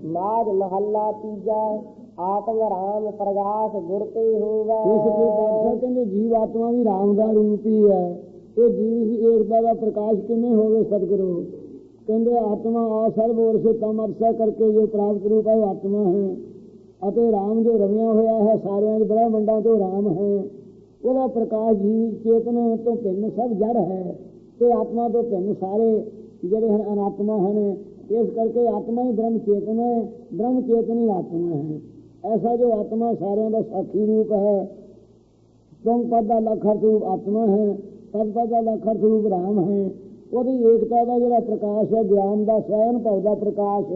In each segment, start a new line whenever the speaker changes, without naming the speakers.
ਨਾਜ ਮਹੱਲਾ ਤੀਜਾ ਆਤਮ ਰਾਮ ਪ੍ਰਗਾਸ ਗੁਰ ਤੇ ਹੋਵੇ।
ਇਸ ਦੇ ਪਾਤਸ਼ਾਹ ਕਹਿੰਦੇ ਜੀਵ ਆਤਮਾ ਵੀ ਰਾਮ ਦਾ ਰੂਪ ਹੀ ਹੈ। ਇਹ ਜੀਵ ਦੀ ਏਕਤਾ ਦਾ ਪ੍ਰਕਾਸ਼ ਕਿਵੇਂ ਹੋਵੇ ਸਤਿਗੁਰੂ? ਕਹਿੰਦੇ, ਆਤਮਾ ਆ ਸਰਬ ਔਰ ਸੇ ਤਮ ਅਰਸਾ ਕਰਕੇ ਜੋ ਪ੍ਰਾਪਤ ਰੂਪ ਹੈ ਆਤਮਾ ਹੈ। ਅਤੇ ਰਾਮ ਜੋ ਰਵਿਆ ਹੋਇਆ ਹੈ, ਸਾਰਿਆਂ ਦੇ ਬ੍ਰਹਮੰਡਾਂ ਤੋਂ ਰਾਮ ਹੈ। ਉਹਦਾ ਪ੍ਰਕਾਸ਼ ਜੀਵ ਚੇਤਨ ਤੋਂ ਭਿੰਨ ਸਭ ਜੜ ਹੈ। ਤੇ ਆਤਮਾ ਤੋਂ ਭਿੰਨ ਸਾਰੇ ਜਿਹੜੇ ਹਨ, ਅਨਾਤਮਾ ਹਨ ਇਸ ਕਰਕੇ ਆਤਮਾ ਹੀ ਬ੍ਰਹਮ ਚੇਤਨ ਹੈ ਬ੍ਰਹਮ ਚੇਤਨ ਹੀ ਆਤਮਾ ਹੈ। ਐਸਾ ਜੋ ਆਤਮਾ ਸਾਰਿਆਂ ਦਾ ਸਾਖੀ ਰੂਪ ਹੈ ਤੁਮ ਪਦ ਦਾ ਲਖਰ ਰੂਪ ਆਤਮਾ ਹੈ ਤਦ ਪਦ ਦਾ ਲਖਰ ਰੂਪ ਰਾਮ ਹੈ। ਉਹਦੀ ਏਕਤਾ ਦਾ ਜਿਹੜਾ ਪ੍ਰਕਾਸ਼ ਹੈ ਗਿਆਨ ਦਾ ਸਵੈਨ ਭਵ ਦਾ ਪ੍ਰਕਾਸ਼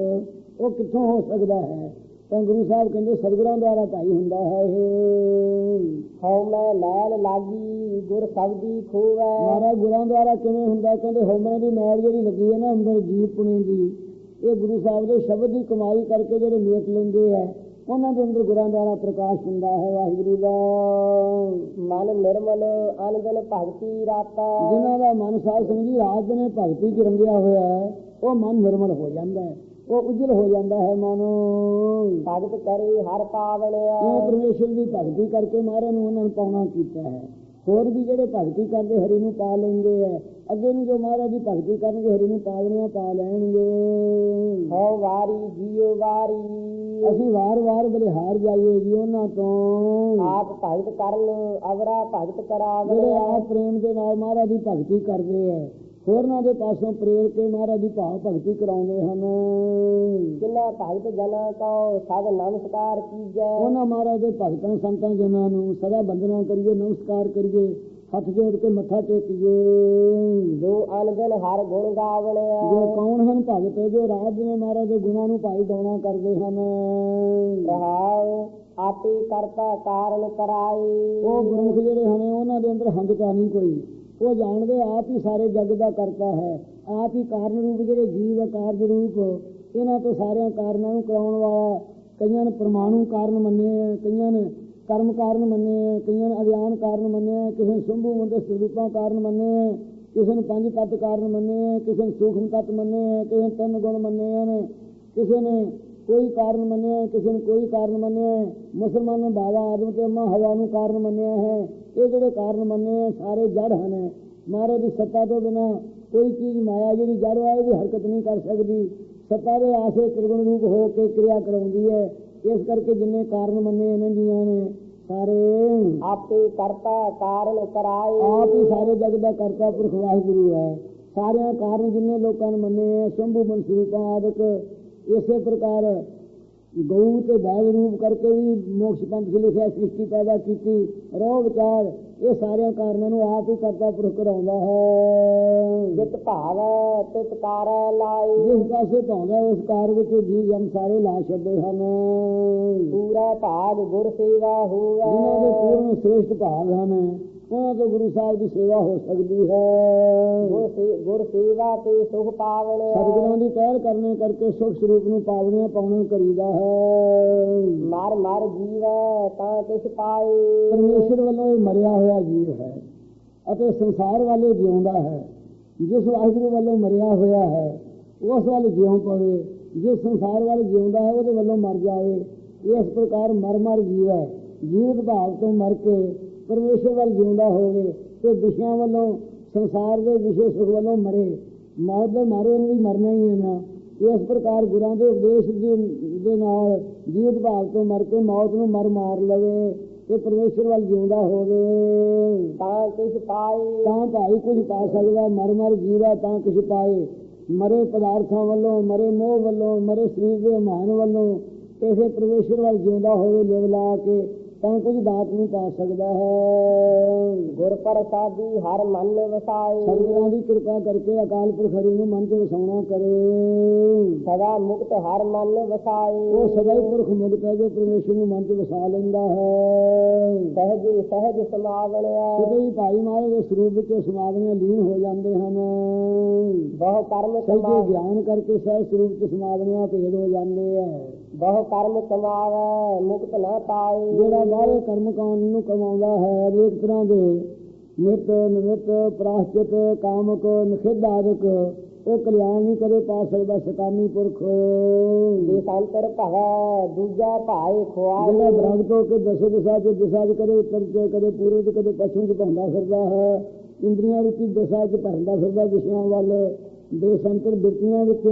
ਉਹ ਕਿੱਥੋਂ ਹੋ ਸਕਦਾ ਹੈ? ਤਾਂ ਗੁਰੂ ਸਾਹਿਬ ਕਹਿੰਦੇ ਸਤਿਗੁਰਾਂ ਦੁਆਰਾ ਭਾਈ ਹੁੰਦਾ ਹੈ ਇਹ।
ਹਉ ਮੈਂ ਲੈਲ ਲਾਗੀ ਗੁਰ ਸਬਦੀ ਖੋਵੇ।
ਮਹਾਰਾਜ ਗੁਰਾਂ ਦੁਆਰਾ ਕਿਵੇਂ ਹੁੰਦਾ ਕਹਿੰਦੇ ਹੋਮੇ ਦੀ ਮੈਲ ਜਿਹੜੀ ਲੱਗੀ ਹੈ ਨਾ ਅੰਦਰ ਜੀਵ ਪੁਣੇ ਦੀ। ਇਹ ਗੁਰੂ ਸਾਹਿਬ ਦੇ ਸ਼ਬਦ ਦੀ ਕਮਾਈ ਕਰਕੇ ਜਿਹੜੇ ਮੇਟ ਲੈਂਦੇ ਆ ਉਹਨਾਂ ਦੇ ਅੰਦਰ ਗੁਰਾਂ ਦੁਆਰਾ ਪ੍ਰਕਾਸ਼ ਹੁੰਦਾ ਹੈ ਵਾਹਿਗੁਰੂ ਦਾ।
ਮਨ ਨਿਰਮਲ ਅਨੰਦਨ ਭਗਤੀ ਰਾਤਾ
ਜਿਨ੍ਹਾਂ ਦਾ ਮਨ ਸਾਧ ਸੰਗੀ ਰਾਤ ਨੇ ਭਗਤੀ ਚ ਰੰਗਿਆ ਹੋਇਆ ਹੈ ਉਹ ਮਨ ਨਿਰਮਲ ਹੋ ਜਾਂਦਾ ਹੈ ਉਹ ਉਜਲ ਹੋ ਜਾਂਦਾ ਹੈ ਮਨ।
ਭਗਤ ਕਰੇ ਹਰ ਪਾਵਣਿਆ
ਉਹ ਪਰਮੇਸ਼ਰ ਦੀ ਭਗਤੀ ਕਰਕੇ ਮਾਰੇ ਨੂੰ ਉਹਨਾਂ ਨੂੰ ਪਾਉਣਾ ਕੀਤਾ ਹੈ। ਹੋਰ ਵੀ ਜਿਹੜੇ ਭਗਤੀ ਕਰਦੇ ਹਰੀ ਨੂੰ ਪਾ ਲੈਂਦੇ ਆ ਅੱਗੇ ਨੂੰ ਜੋ ਮਹਾਰਾਜ ਦੀ ਭਗਤੀ ਕਰਨਗੇ ਹਰੀ ਨੂੰ ਪਾਵਣੀਆਂ ਪਾ ਲੈਣਗੇ।
ਹਉ ਵਾਰੀ ਜੀਉ ਵਾਰੀ।
ਅਸੀਂ ਵਾਰ-ਵਾਰ ਬਲਿਹਾਰ ਜਾਈਏ ਜੀ ਉਹਨਾਂ ਤੋਂ।
ਆਪ ਭਗਤ ਕਰਨ ਅਵਰਾ ਭਗਤ
ਜਿਹੜੇ
ਕਰਾਵਣਿਆ
ਆਪ ਪ੍ਰੇਮ ਦੇ ਨਾਲ ਮਹਾਰਾਜ ਦੀ ਭਗਤੀ ਕਰਦੇ ਆ ਹੋਰਨਾਂ ਦੇ ਪਾਸੋਂ ਪ੍ਰੇਰ ਕੇ ਮਹਾਰਾਜ ਦੀ ਭਾਵ ਭਗਤੀ ਕਰਾਉਂਦੇ ਹਨ।
ਜਿਨ੍ਹਾਂ ਭਗਤ ਜਨਾਂ ਕੋ ਸਦ ਨਮਸਕਾਰ ਕੀਜੈ।
ਉਹਨਾਂ ਮਹਾਰਾਜ ਦੇ ਭਗਤਾਂ ਸੰਤਾਂ ਜਨਾਂ ਨੂੰ ਸਦਾ ਬੰਦਨਾ ਕਰੀਏ ਨਮਸਕਾਰ ਕਰੀਏ ਹੱਥ ਜੋੜ ਕੇ ਮੱਥਾ ਟੇਕੀਏ।
ਜੋ ਅਨੰਦਨ ਹਰ ਗੁਣ ਗਾਵਣਿਆ
ਜੋ ਕੌਣ ਹਨ ਭਗਤ ਜੋ ਰਾਜ ਨੇ ਮਹਾਰਾਜ ਦੇ ਗੁਣਾਂ ਨੂੰ ਭਾਈ ਗਾਉਣਾ ਕਰਦੇ ਹਨ।
ਰਹਾਉ ਆਪੇ ਕਰਤਾ ਕਾਰਨ ਕਰਾਈ
ਉਹ ਗੁਰਮੁਖ ਜਿਹੜੇ ਹਨ ਉਹਨਾਂ ਦੇ ਅੰਦਰ ਹੰਗਤਾ ਨਹੀਂ ਕੋਈ। ਉਹ ਜਾਣਦੇ ਆਪ ਹੀ ਸਾਰੇ ਜੱਗ ਦਾ ਕਰਤਾ ਹੈ। ਆਪ ਹੀ ਕਾਰਨ ਰੂਪ ਜਿਹੜੇ ਜੀਵ ਹੈ ਕਾਰਜ ਰੂਪ, ਇਹਨਾਂ ਤੋਂ ਸਾਰਿਆਂ ਕਾਰਨਾਂ ਨੂੰ ਕਰਾਉਣ ਵਾਲਾ ਕਈਆਂ ਨੇ ਪਰਮਾਣੂ ਕਾਰਨ ਮੰਨੇ ਹੈ ਕਈਆਂ ਨੇ ਕਰਮ ਕਾਰਨ ਮੰਨੇ ਹੈ ਕਈਆਂ ਨੇ ਅਗਿਆਨ ਕਾਰਨ ਮੰਨੇ ਕਿਸੇ ਨੇ ਸੰਭੂ ਮੰਦੇ ਸਰੂਪਾਂ ਕਾਰਨ ਮੰਨੇ ਹੈ ਕਿਸੇ ਨੇ ਪੰਜ ਤੱਤ ਕਾਰਨ ਮੰਨੇ ਹੈ ਕਿਸੇ ਨੇ ਸੂਖਮ ਤੱਤ ਮੰਨੇ ਹੈ ਕਿਸੇ ਨੇ ਤਿੰਨ ਗੁਣ ਮੰਨੇ ਹਨ ਕਿਸੇ ਨੇ ਕੋਈ ਕਾਰਨ ਮੰਨਿਆ ਹੈ, ਕਿਸੇ ਨੇ ਕੋਈ ਕਾਰਨ ਮੰਨਿਆ ਹੈ। ਮੁਸਲਮਾਨ ਨੇ ਬਾਬਾ ਆਦਮ ਤੇ ਅੰਮਾ ਹਵਾ ਨੂੰ ਕਾਰਨ ਮੰਨਿਆ ਹੈ। ਇਹ ਜਿਹੜੇ ਕਾਰਨ ਮੰਨੇ ਆ ਸਾਰੇ ਜੜ ਹਨ। ਮਾਰੇ ਦੀ ਸੱਤਾ ਤੋਂ ਬਿਨਾ ਕੋਈ ਚੀਜ਼ ਮਾਇਆ ਜਿਹੜੀ ਜੜ ਹੈ ਇਹਦੀ ਹਰਕਤ ਨਹੀਂ ਕਰ ਸਕਦੀ। ਸੱਤਾ ਦੇ ਆਸੇ ਕਿਰਗੁਣ ਰੂਪ ਹੋ ਕੇ ਕਿਰਿਆ ਕਰਾਉਂਦੀ ਹੈ। ਇਸ ਕਰਕੇ ਜਿੰਨੇ ਕਾਰਨ ਮੰਨੇ ਇਹਨਾਂ ਦੀਆਂ ਨੇ ਸਾਰੇ
ਆਪੇ ਕਰਤਾ ਕਾਰਨ ਕਰਾਈ
ਆਪ ਹੀ ਸਾਰੇ ਜਗ ਦਾ ਕਰਤਾ ਪੁਰਖ ਵਾਹਿਗੁਰੂ ਹੈ। ਸਾਰਿਆਂ ਕਾਰਨ ਜਿੰਨੇ ਲੋਕਾਂ ਨੇ ਮੰਨੇ ਆ ਸ਼ੰਭੂ ਮਨਸੂਪਾਂ ਆਦਿਕ ਇਸੇ ਪ੍ਰਕਾਰ ਗਊ ਤੇ ਬੈਗ ਰੂਪ ਕਰਕੇ ਵੀ ਮੋਕਸ਼ ਪੰਥ ਲਿਖਿਆ ਸ੍ਰਿਸ਼ਟੀ ਪੈਦਾ ਕੀਤੀ ਰੋਹ ਵਿਚਾਰ ਇਹ ਸਾਰਿਆਂ ਕਾਰਨਾਂ ਨੂੰ ਆਪ ਹੀ ਕਰਤਾ ਪੁਰਖ ਕਰਾਉਂਦਾ ਹੈ।
ਜਿਤ ਭਾਵੈ ਤਿਤ ਕਾਰ ਲਾਈ
ਜਿਸ ਪਾਸੇ ਪਾਉਂਦਾ ਉਸ ਕਾਰ ਵਿੱਚ ਜੀ ਜਨ ਸਾਰੇ ਲਾ ਛੱਡੇ ਹਨ।
ਪੂਰਾ ਭਾਗ ਗੁਰ ਸੇਵਾ ਹੋਵੇ।
ਜਿਨ੍ਹਾਂ ਦੇ ਪੂਰਨ ਸ੍ਰੇਸ਼ਟ ਭਾਗ ਹਨ। ਉਹਨਾਂ ਤੋਂ ਗੁਰੂ ਸਾਹਿਬ ਦੀ ਸੇਵਾ ਹੋ ਸਕਦੀ ਹੈ।
ਗੁਰ ਸੇਵਾ ਤੇ ਸੁਖ ਪਾਵਣਿਆ।
ਸਤਿਗੁਰਾਂ ਦੀ ਕਹਿਲ ਕਰਨੇ ਕਰਕੇ ਸੁਖ ਸਰੂਪ ਨੂੰ ਪਾਵਣੀਆਂ ਪਾਉਣਾ ਕਰੀਦਾ ਹੈ।
ਮਰ ਮਰ ਜੀਵੈ ਤਾਂ ਕਿਛ ਪਾਏ।
ਪਰਮੇਸ਼ਰ ਵੱਲੋਂ ਇਹ ਮਰਿਆ ਹੋਇਆ ਜੀਵ ਹੈ ਅਤੇ ਸੰਸਾਰ ਵਾਲੇ ਜਿਉਂਦਾ ਹੈ। ਜਿਸ ਵਾਹਿਗੁਰੂ ਵੱਲੋਂ ਮਰਿਆ ਹੋਇਆ ਹੈ ਉਸ ਵੱਲ ਜਿਉਂ ਪਵੇ। ਜਿਸ ਸੰਸਾਰ ਵੱਲ ਜਿਉਂਦਾ ਹੈ ਉਹਦੇ ਵੱਲੋਂ ਮਰ ਜਾਵੇ। ਇਸ ਪ੍ਰਕਾਰ ਮਰ ਮਰ ਜੀਵ। ਹੈ ਜੀਵਤ ਭਾਵ ਤੋਂ ਮਰ ਕੇ ਪਰਮੇਸ਼ਰ ਵੱਲ ਜਿਉਂਦਾ ਹੋਵੇ ਤੇ ਵਿਸ਼ਿਆਂ ਵੱਲੋਂ ਸੰਸਾਰ ਦੇ ਵਿਸ਼ੇ ਸੁਖ ਵੱਲੋਂ ਮਰੇ। ਮੌਤ ਦੇ ਮਾਰੇ ਨੂੰ ਵੀ ਮਰਨਾ ਹੀ ਹੈ ਨਾ। ਇਸ ਪ੍ਰਕਾਰ ਗੁਰਾਂ ਦੇ ਉਪਦੇਸ਼ ਦੇ ਨਾਲ ਜੀਵਤ ਭਾਵ ਤੋਂ ਮਰ ਕੇ ਮੌਤ ਨੂੰ ਮਰ ਮਾਰ ਲਵੇ ਤੇ ਪਰਮੇਸ਼ਰ ਵੱਲ ਜਿਉਂਦਾ ਹੋਵੇ।
ਤਾਂ ਕਿਛ ਪਾਏ?
ਤਾਂ ਭਾਈ ਕੁਝ ਪਾ ਸਕਦਾ ਮਰ ਮਰ ਜੀਵਾ ਤਾਂ ਕੁਝ ਪਾਏ? ਮਰੇ ਪਦਾਰਥਾਂ ਵੱਲੋਂ ਮਰੇ ਮੋਹ ਵੱਲੋਂ ਮਰੇ ਸਰੀਰ ਦੇ ਮਾਨ ਵੱਲੋਂ ਤੇ ਫਿਰ ਪਰਮੇਸ਼ਰ ਵੱਲ ਜਿਉਂਦਾ ਹੋਵੇ ਲਿਵ ਲਾ ਕੇ ਤਾਂ ਕੁਝ ਦਾਤ ਨਹੀਂ ਪਾ ਸਕਦਾ ਹੈ।
ਗੁਰ ਪ੍ਰਸਾਦੀ ਹਰ ਮਨ ਵਸਾਏ।
ਸਤਿਗੁਰਾਂ ਦੀ ਕਿਰਪਾ ਕਰਕੇ ਅਕਾਲ ਪੁਰਖ ਹਰੀ ਨੂੰ ਮਨ ਚ ਵਸਾਉਣਾ ਕਰੇ।
ਸਦਾ ਮੁਕਤ ਹਰ ਮਨ ਵਸਾਏ।
ਉਹ ਸਦਾ ਹੀ ਪੁਰਖ ਮੁਕਤ ਹੈ ਜੋ ਪਰਮੇਸ਼ਰ ਨੂੰ ਮਨ ਚ ਵਸਾ ਲੈਂਦਾ ਹੈ।
ਸਹਜ ਸਹਜ ਸਮਾਵਣਿਆ
ਕਿਤੇ ਹੀ ਭਾਈ ਮਾਰੇ ਦੇ ਸਰੂਪ ਵਿੱਚ ਸਮਾਗਮੇ ਲੀਨ ਹੋ ਜਾਂਦੇ ਹਨ
ਬਹੁ ਕਰਮ ਕਮਾ
ਗਿਆਨ ਕਰਕੇ ਸਹਿ ਸਰੂਪ ਚ ਸਮਾਗਮਿਆਂ ਭੇਦ ਹੋ ਜਾਂਦੇ ਆ
ਬਹੁ ਕਰਮ ਕਮਾਵੈ ਮੁਕਤ ਨਾ ਪਾਏ।
ਜਿਹੜਾ ਬਾਹਰੇ ਕਰਮ ਕਾਂਡ ਨੂੰ ਕਮਾਉਂਦਾ ਹੈ ਅਨੇਕ ਤਰ੍ਹਾਂ ਦੇ ਨਿਤ ਨਿਮਿਤ ਪ੍ਰਾਸ਼ਚਿਤ ਕਾਮਕ ਨਿਖਿਧ ਆਦਿਕ ਉਹ ਕਲਿਆਣ ਨਹੀਂ ਕਦੇ ਪਾ ਸਕਦਾ ਸਤਾਨੀ ਪੁਰਖ।
ਦੇਸਾਂਤਰ ਭਵੈ ਦੂਜਾ ਭਾਏ
ਜਿਹੜਾ
ਖੁਆਏ
ਬ੍ਰਹਮ ਤੋਂ ਕੇ ਦਸੇ ਦਿਸ਼ਾ ਚ ਦਿਸ਼ਾ ਚ ਕਦੇ ਉੱਤਰ ਚ ਕਦੇ ਪੂਰਬ ਚ ਕਦੇ ਪੱਛਮ ਚ ਭੰਦਾ ਫਿਰਦਾ ਹੈ ਇੰਦਰੀਆਂ ਰੂਪੀ ਦਿਸ਼ਾ ਚ ਭਰਦਾ ਫਿਰਦਾ ਵਿਸ਼ਿਆਂ ਵੱਲ ਦੇਸ਼ਾਂਤਰ ਬਿਰਤੀਆਂ ਵਿੱਚ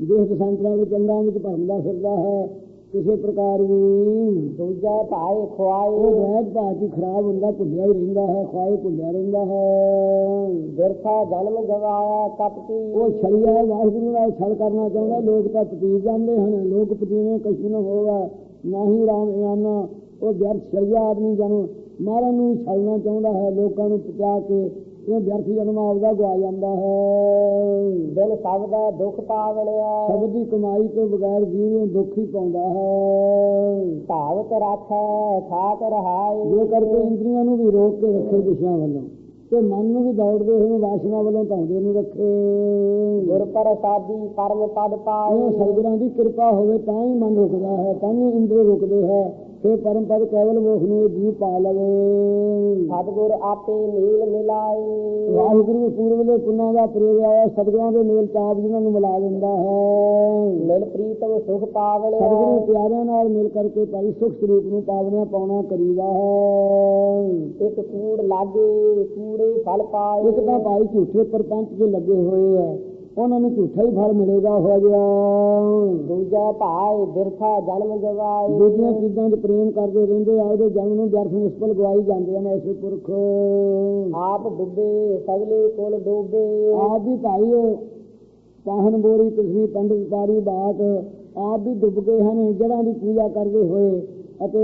ਦੇਸ਼ ਦਸਾਂਤਰਾਂ ਵਿੱਚ ਅੰਗਾਂ ਵਿੱਚ ਭਰਦਾ ਫਿਰਦਾ ਹੈ ਕਿਸੇ ਪ੍ਰਕਾਰ ਵੀ
ਦੂਜਾ ਭਾਏ
ਉਹ
ਖੁਆਏ
ਵੈਦ ਭਾਜੀ ਖਰਾਬ ਹੁੰਦਾ ਭੁੱਲਿਆ ਹੀ ਰਹਿੰਦਾ ਹੈ ਖਾਏ ਭੁੱਲਿਆ ਰਹਿੰਦਾ ਹੈ।
ਬਿਰਥਾ ਜਨਮ ਗਵਾਇਆ ਕਪਟੀ
ਉਹ ਛੜੀਆ ਵਾਹਿਗੁਰੂ ਨਾਲ ਛਲ ਕਰਨਾ ਚਾਹੁੰਦਾ ਲੋਕ ਤਾਂ ਪਤੀਰ ਜਾਂਦੇ ਹਨ ਲੋਕ ਪਤੀਵੇਂ ਕਛੂ ਨਾ ਹੋਵਾ ਨਾਹੀ ਰਾਮ ਇਆਨਾ। ਉਹ ਵਿਅਰਥ ਛੜੀਆ ਆਦਮੀ ਜਨ ਮਾਰਨ ਨੂੰ ਛਲਣਾ ਚਾਹੁੰਦਾ ਹੈ ਲੋਕਾਂ ਨੂੰ ਪਚਾ ਕੇ ਇਹ ਵਿਅਰਥ ਜਨਮ ਆਪਦਾ ਗਵਾ ਜਾਂਦਾ ਹੈ?
ਦਿਨ ਸਭ ਦਾ ਦੁੱਖ ਪਾਵਣਿਆ
ਸ਼ਬਦ ਦੀ ਕਮਾਈ ਤੋਂ ਬਗੈਰ ਜੀਵ ਦੁੱਖ ਹੀ ਪਾਉਂਦਾ ਹੈ।
ਧਾਵਤ ਰਾਖੈ ਖਾਤ ਰਹਾਈ
ਇਹ ਕਰਕੇ ਇੰਦਰੀਆਂ ਨੂੰ ਵੀ ਰੋਕ ਕੇ ਰੱਖੇ ਦਿਸ਼ਾ ਵੱਲੋਂ ਤੇ ਮਨ ਨੂੰ ਵੀ ਦੌੜਦੇ ਹੋਏ ਵਾਸ਼ਨਾ ਵੱਲੋਂ ਧਾਉਂਦੇ ਨੂੰ ਰੱਖੇ।
ਗੁਰ ਪ੍ਰਸਾਦੀ ਪਰਮ ਪਦ ਪਾਏ।
ਸਤਿਗੁਰਾਂ ਦੀ ਕਿਰਪਾ ਹੋਵੇ ਤਾਂ ਹੀ ਮਨ ਰੁਕਦਾ ਹੈ ਤਾਂ ਹੀ ਇੰਦਰੀ ਰੁਕਦੇ ਹੈ। ਫਿਰ ਪਰਮ ਪਦ ਕੇਵਲ ਮੋਖ ਨੂੰ ਜੀਵ ਪਾ ਲਵੇ।
ਸਤਿਗੁਰ ਆਪੇ ਨੀਲ ਮਿਲਾਈ
ਵਾਹਿਗੁਰੂ ਪੂਰਬਲੇ ਪੁੰਨਾਂ ਦਾ ਪ੍ਰੇਰਿਆ ਸਤਿਗੁਰਾਂ ਦੇ ਮੇਲ ਤਾਪ ਜਿਨ੍ਹਾਂ ਨੂੰ ਮਿਲਾ ਦਿੰਦਾ ਹੈ।
ਮਿਲ ਪ੍ਰੀਤਮ ਸੁਖ ਪਾਵਣਿਆ
ਸਤਿਗੁਰੂ ਪਿਆਰਿਆਂ ਨਾਲ ਮਿਲ ਕਰਕੇ ਭਾਈ ਸੁਖ ਸਰੂਪ ਨੂੰ ਪਾਵਣਿਆ ਪਾਉਣਾ ਕਰੀਦਾ ਹੈ।
ਇੱਕ ਕੂੜ ਲਾਗੇ ਕੂੜੇ ਫਲ ਪਾਏ।
ਇੱਕ ਤਾਂ ਭਾਈ ਝੂਠੇ ਪਰਪੰਚ ਦੇ ਲੱਗੇ ਹੋਏ ਹੈ। ਉਹਨਾਂ ਨੂੰ ਝੂਠਾ ਹੀ ਫਲ ਮਿਲੇਗਾ ਹੋ ਗਿਆ।
ਦੂਜਾ ਭਾਏ ਬਿਰਥਾ ਜਨਮ ਗਵਾਏ।
ਦੂਜੀਆਂ ਚੀਜ਼ਾਂ 'ਚ ਪ੍ਰੇਮ ਕਰਦੇ ਰਹਿੰਦੇ ਆ ਉਹਦੇ ਜਨਮ ਨੂੰ ਵਿਅਰਥ ਨਿਸਪਲ ਗਵਾਈ ਜਾਂਦੇ ਹਨ ਐਸੇ ਪੁਰਖ।
ਆਪ ਡੁੱਬੇ ਸਗਲੇ ਕੋਲ ਡੋਬੇ।
ਆਪ ਵੀ ਭਾਈ ਪਾਹਨ ਬੋਰੀ ਪਿਛਲੀ ਪੰਡਿਤ ਤਾਰੀ ਬਾਤ ਆਪ ਵੀ ਡੁੱਬ ਗਏ ਹਨ ਜੜਾਂ ਦੀ ਪੂਜਾ ਕਰਦੇ ਹੋਏ ਅਤੇ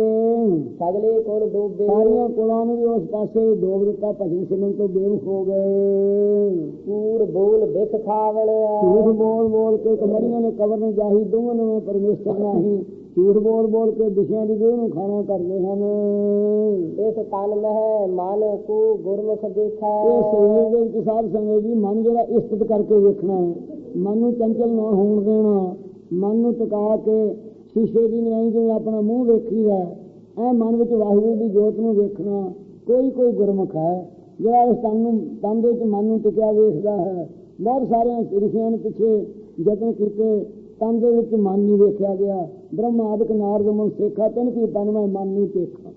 ਸਗਲੇ ਕੋਲ ਡੋਬੇ।
ਸਾਰੀਆਂ ਕੁਲਾਂ ਨੂੰ ਵੀ ਉਸ ਪਾਸੇ ਡੋਬ ਦਿੱਤਾ ਭਜਨ ਸਿਮਰਨ ਤੋਂ ਬੇਵਕੂਫ ਹੋ ਗਏ।
ਕੂੜ ਬੋਲ ਬਿਖ ਖਾਵਣਿਆ
ਝੂਠ ਬੋਲ ਬੋਲ ਕੇ ਕਮੜੀਆਂ ਨੇ ਕਬਰ ਨੂੰ ਜਾਹੀ ਦੋਵਾਂ ਨੂੰ ਪਰਮੇਸ਼ਰ ਨਹੀਂ ਝੂਠ ਬੋਲ ਬੋਲ ਕੇ ਵਿਸ਼ਿਆਂ ਦੀ ਦੇਹ ਨੂੰ ਖਾਣਾ ਕਰਦੇ ਹਨ।
ਇਸ ਤਨ ਮਹਿ ਮਨ ਕੋ ਗੁਰਮੁਖ ਦੇਖੈ।
ਇਹ ਸਰੀਰ ਦੇ ਵਿੱਚ ਸਾਧ ਸੰਗਤ ਜੀ ਮਨ ਜਿਹੜਾ ਇਸਤਤ ਕਰਕੇ ਵੇਖਣਾ ਹੈ। ਮਨ ਨੂੰ ਚੰਚਲ ਨਾ ਹੋਣ ਦੇਣਾ। ਮਨ ਨੂੰ ਟਿਕਾ ਕੇ ਸ਼ੀਸ਼ੇ ਦੀ ਨਿਆਈ ਜਿਵੇਂ ਆਪਣਾ ਮੂੰਹ ਵੇਖੀਦਾ, ਐ ਮਨ ਵਿੱਚ ਵਾਹਿਗੁਰੂ ਦੀ ਜੋਤ ਨੂੰ ਵੇਖਣਾ ਕੋਈ ਕੋਈ ਗੁਰਮੁਖ ਹੈ। ਜਿਹੜਾ ਇਸ ਤਨ ਨੂੰ, ਤਨ ਦੇ ਵਿੱਚ ਮਨ ਨੂੰ ਟਿਕਿਆ ਵੇਖਦਾ ਹੈ, ਬਹੁਤ ਸਾਰਿਆਂ ਰਿਸ਼ੀਆਂ ਨੇ ਪਿੱਛੇ ਯਤਨ ਕੀਤੇ, ਤਨ ਦੇ ਵਿੱਚ ਮਨ ਨਹੀਂ ਵੇਖਿਆ ਗਿਆ। ਬ੍ਰਹਮ ਆਦਿਕ ਨਾਰਦ ਮਨ ਸੇਖਾ ਤਨ ਕੀ ਤਨ ਮੈਂ ਮਨ ਨਹੀਂ ਦੇਖਾ।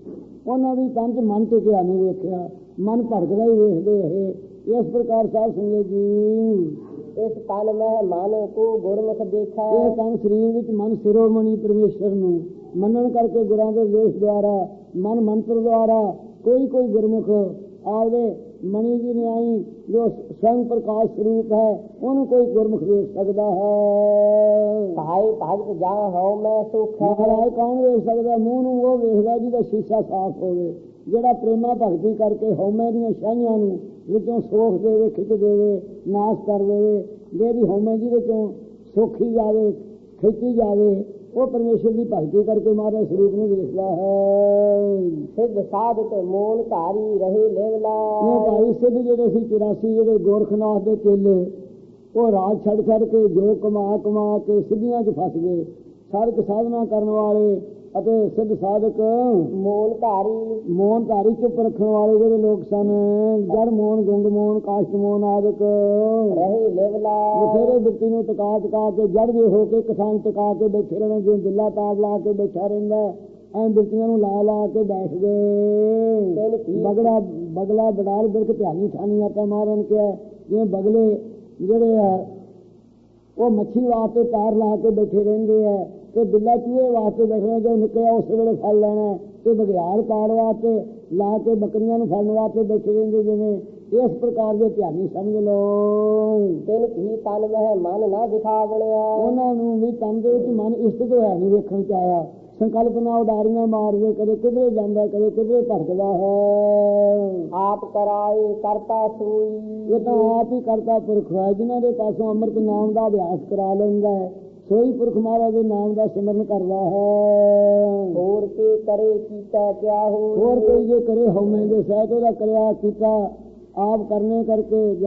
ਉਹਨਾਂ ਦੀ ਤਨ ਚ ਮਨ ਟਿਕਿਆ ਨਹੀਂ ਵੇਖਿਆ। ਮਨ ਭੜਕਦਾ ਹੀ ਵੇਖਦੇ ਇਹ ਇਸ ਪ੍ਰਕਾਰ ਸਾਧ ਸੰਗਤ ਜੀ।
ਇਸ ਤਨ ਮਹਿ ਮਨ ਕੋ ਗੁਰਮੁਖ ਦੇਖੈ
ਇਹ ਤਨ ਸਰੀਰ ਵਿੱਚ ਮਨ ਸਿਰੋਮਣੀ ਪਰਮੇਸ਼ਰ ਨੂੰ ਮੰਨਣ ਕਰਕੇ ਗੁਰਾਂ ਦੇ ਵੇਸ਼ ਦੁਆਰਾ ਮਨ ਮੰਤਰ ਦੁਆਰਾ ਕੋਈ ਕੋਈ ਗੁਰਮੁਖ ਆਪਦੇ ਮਣੀ ਦੀ ਨਿਆਈ ਜੋ ਸਵੰ ਪ੍ਰਕਾਸ਼ ਸਰੂਪ ਹੈ ਉਹਨੂੰ ਕੋਈ ਗੁਰਮੁਖ ਵੇਖ ਸਕਦਾ ਹੈ।
ਭਾਈ ਭਗਤ ਜਾ ਹਉ ਮੈਂ ਸੁਖ
ਮਹਾਰਾਜ ਕੌਣ ਵੇਖ ਸਕਦਾ? ਮੂੰਹ ਨੂੰ ਉਹ ਵੇਖਦਾ ਜਿਹਦਾ ਸ਼ੀਸ਼ਾ ਸਾਫ਼ ਹੋਵੇ ਜਿਹੜਾ ਪ੍ਰੇਮਾ ਭਗਤੀ ਕਰਕੇ ਹਉਮੈ ਦੀਆਂ ਸ਼ਾਹੀਆਂ ਨੂੰ ਵਿੱਚੋਂ ਸੋਖ ਦੇਵੇ ਖਿੱਚ ਦੇਵੇ ਨਾਸ਼ ਕਰ ਦੇਵੇ ਜਿਹਦੀ ਹਉਮੈ ਜੀ ਵਿੱਚੋਂ ਸੋਖੀ ਜਾਵੇ ਖਿੱਚੀ ਜਾਵੇ ਉਹ ਪਰਮੇਸ਼ਰ ਦੀ ਭਗਤੀ ਕਰਕੇ ਮਹਾਰਾਜ ਸਰੂਪ ਨੂੰ ਵੇਖਦਾ ਹੈ।
ਸਿੱਧ ਸਾਧਕ ਮੋਨ ਧਾਰੀ ਰਹੇ ਲੇਵਲਾ।
ਉਹ ਭਾਈ ਸਿੱਧ ਜਿਹੜੇ ਸੀ 84 ਜਿਹੜੇ ਗੋਰਖਨਾਥ ਦੇ ਚੇਲੇ ਉਹ ਰਾਜ ਛੱਡ ਛੱਡ ਕੇ ਜੋ ਕਮਾ ਕਮਾ ਕੇ ਸਿੱਧੀਆਂ 'ਚ ਫਸ ਗਏ। ਸਾਧਕ ਸਾਧਨਾ ਕਰਨ ਵਾਲੇ ਅਤੇ ਸਿੱਧ ਸਾਧਕ
ਮੋਨ ਧਾਰੀ
ਮੋਹਨ ਧਾਰੀ ਚੁੱਪ ਰੱਖਣ ਵਾਲੇ ਜਿਹੜੇ ਲੋਕ ਸਨ ਜੜ ਮੋਹਨ ਗੁੰਗ ਮੋਹਨ ਕਾਸ਼ਟ ਮੋਹਨ ਆਦਿਕ
ਰਹੇ ਲੇਵਲਾ।
ਬਥੇਰੇ ਬਿਰਤੀ ਨੂੰ ਟਿਕਾ ਟਿਕਾ ਕੇ ਜੜ ਦੇ ਹੋ ਕੇ ਕਿਸਾਨ ਟਿਕਾ ਕੇ ਬੈਠੇ ਰਹਿਣਾ ਜਿਵੇਂ ਬਿੱਲਾ ਤਾੜ ਲਾ ਕੇ ਬੈਠਾ ਰਹਿੰਦਾ ਐਂ ਬਿਰਤੀਆਂ ਨੂੰ ਲਾ ਲਾ ਕੇ ਬੈਠ ਗਏ ਬਗੜਾ ਬਗਲਾ ਬਡਾਲ ਬਿਰਕ ਧਿਆਨੀ ਥਾਨੀ ਆਤਾ ਮਾਰਨ ਕੇ ਜਿਵੇਂ ਬਗਲੇ ਜਿਹੜੇ ਆ ਉਹ ਮੱਛੀ ਵਾਸਤੇ ਤਾਰ ਲਾ ਕੇ ਬੈਠੇ ਰਹਿੰਦੇ ਆ। ਤੇ ਬਿੱਲਾ ਚੂਹੇ ਵਾਸਤੇ ਬੈਠੇ ਜੋ ਨਿਕਲਿਆ ਉਸੇ ਵੇਲੇ ਫੜ ਲੈਣਾ ਤੇ ਬਗਿਆੜ ਤਾੜ ਵਾਸਤੇ ਲਾ ਕੇ ਬੱਕਰੀਆਂ ਨੂੰ ਫੜਨ ਵਾਸਤੇ ਬੈਠੇ ਰਹਿੰਦੇ ਜਿਵੇਂ ਇਸ ਪ੍ਰਕਾਰ ਦੇ ਧਿਆਨੀ ਸਮਝ ਲਓ।
ਤਿਲ ਕੀ ਤਨ ਮਹਿ ਮਨ ਨਾ ਦਿਖਾਵਣਿਆ
ਉਹਨਾਂ ਨੂੰ ਵੀ ਤਨ ਦੇ ਵਿੱਚ ਮਨ ਇਸ਼ਟ ਤੋਂ ਹੈ ਨਹੀਂ ਵੇਖਣ ਚ ਆਇਆ। ਸੰਕਲਪਨਾ ਉਡਾਰੀਆਂ ਮਾਰਦੇ ਕਦੇ ਕਿਧਰੇ ਜਾਂਦਾ ਕਦੇ ਕਿਧਰੇ ਭਟਕਦਾ ਹੈ।
ਆਪ ਕਰਾਏ ਕਰਤਾ ਸੂਈ।
ਇਹ ਤਾਂ ਆਪ ਹੀ ਕਰਤਾ ਪੁਰਖ ਹੈ ਜਿਨ੍ਹਾਂ ਦੇ ਪਾਸੋਂ ਅੰਮ੍ਰਿਤ ਨਾਮ ਦਾ ਅਭਿਆਸ ਕਰਾ ਲੈਂਦਾ ਹੈ। ਸੋਈ ਪੁਰਖ ਮਹਾਰਾਜ ਦੇ ਨਾਮ ਦਾ ਸਿਮਰਨ ਕਰਦਾ ਹੈ।
ਹੋਰ ਕੇ ਕਰੇ ਕੀਤਾ ਕਿਆ ਹੋ
ਹੋਰ ਕੋਈ ਜੇ ਕਰੇ ਹਉਮੈ ਦੇ ਸਹਿਤ ਉਹਦਾ ਕਰਿਆ ਕੀਤਾ ਆਪ ਕਰਨੇ ਕਰਕੇ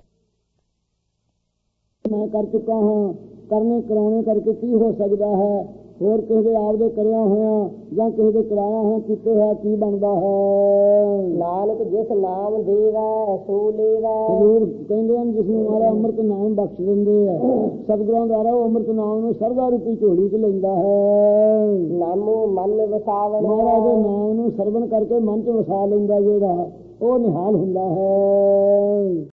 ਮੈਂ ਕਰ ਚੁੱਕਾ ਹਾਂ ਕਰਨੇ ਕਰਾਉਣੇ ਕਰਕੇ ਕੀ ਹੋ ਸਕਦਾ ਹੈ? ਹੋਰ ਕਿਸੇ ਦੇ ਆਪਦੇ ਕਰਿਆ ਹੋਇਆ ਜਾਂ ਕਿਸੇ ਦੇ ਕਰਾਇਆ ਹੋਇਆ ਕੀਤੇ ਹੋਇਆ ਕੀ ਬਣਦਾ ਹੈ?
ਨਾਨਕ ਜਿਸ ਨਾਮ ਦੇਵੈ ਸੋ ਲੇਵੈ।
ਹਜ਼ੂਰ ਕਹਿੰਦੇ ਹਨ ਜਿਸ ਨੂੰ ਮਾਰਾ ਅੰਮ੍ਰਿਤ ਨਾਮ ਬਖਸ਼ ਦਿੰਦੇ ਆ। ਸਤਿਗੁਰਾਂ ਦੁਆਰਾ ਉਹ ਅੰਮ੍ਰਿਤ ਨਾਮ ਨੂੰ ਸਰਦਾ ਰੂਪੀ ਝੋਲੀ 'ਚ ਲੈਂਦਾ ਹੈ।
ਨਾਮੋ ਮਨ ਵਸਾਵਣ।
ਮਹਾਰਾਜ ਦੇ ਨਾਮ ਨੂੰ ਸਰਵਣ ਕਰਕੇ ਮਨ 'ਚ ਵਸਾ ਲੈਂਦਾ ਜਿਹੜਾ ਉਹ ਨਿਹਾਲ ਹੁੰਦਾ ਹੈ।